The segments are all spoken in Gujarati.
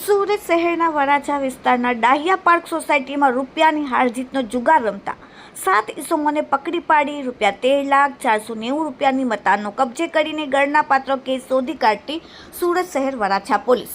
સુરત શહેરના વરાછા વિસ્તારના ડાહિયા પાર્ક સોસાયટીમાં રૂપિયાની હારજીતનો જુગાર રમતા સાત ઇસમોને પકડી પાડી રૂપિયા તેર લાખ ચારસો નેવું રૂપિયાની મતાનો કબજે કરીને ગણના પાત્રો કેસ શોધી કાઢતી સુરત શહેર વરાછા પોલીસ.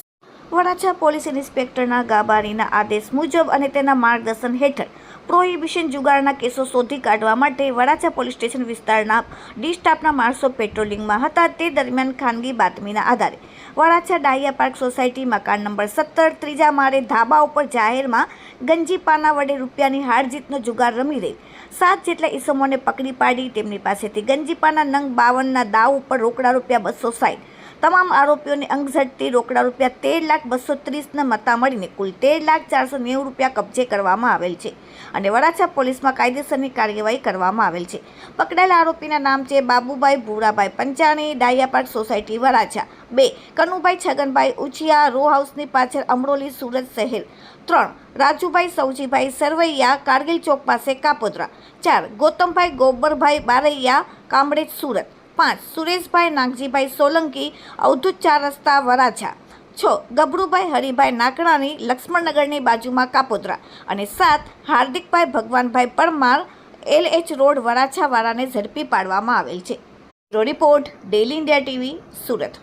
વરાછા પોલીસ ઇન્સ્પેક્ટરના ગાબારીના આદેશ મુજબ અને તેના માર્ગદર્શન હેઠળ પ્રોહિબિશન જુગારના કેસો શોધી કાઢવા માટે વડાછા પોલીસ સ્ટેશન વિસ્તારના ડી સ્ટાફના માણસો પેટ્રોલિંગમાં હતા. તે દરમિયાન ખાનગી બાતમીના આધારે વડાછા ડાહિયા પાર્ક સોસાયટી મકાન નંબર સત્તર, ત્રીજા માળે ધાબા ઉપર જાહેરમાં ગંજી પાના વડે રૂપિયાની હારજીતનો જુગાર રમી રહી. સાત જેટલા ઈસમોને પકડી પાડી તેમની પાસેથી ગંજીપાના નંગ બાવનના દાવ ઉપર રોકડા રૂપિયા બસો સાઠ તમામ આરોપીઓને અંગ ઝડપી રોકડા રૂપિયા તેર લાખ બસો ત્રીસના મતા મળીને કુલ તેર લાખ ચારસો નેવું રૂપિયા કબજે કરવામાં આવેલ છે અને વરાછા પોલીસમાં કાયદેસરની કાર્યવાહી કરવામાં આવેલ છે. પકડાયેલા આરોપીના નામ છે બાબુભાઈ ભૂરાભાઈ પંચાણી ડાયાપાર્ક સોસાયટી વરાછા. બે, કનુભાઈ છગનભાઈ ઉછિયા, રો હાઉસની પાછળ અમરોલી સુરત શહેર. ત્રણ, રાજુભાઈ સૌજીભાઈ સરવૈયા, કારગિલ ચોક પાસે કાપોદ્રા. ચાર, ગૌતમભાઈ ગોબરભાઈ બારૈયા, કામરેજ સુરત. પાંચ, સુરેશભાઈ, નાગજીભાઈ સોલંકી, અવધૂત ચાર રસ્તા વરાછા. છ ગબરુભાઈ હરિભાઈ નાકડાની લક્ષ્મણનગરની બાજુમાં કાપોદ્રા. અને સાત, Hardikbhai, Bhagwanbhai Parmar L H road વરાછાવાળાને ઝડપી પાડવામાં આવેલ છે. Report daily India TV, Surat.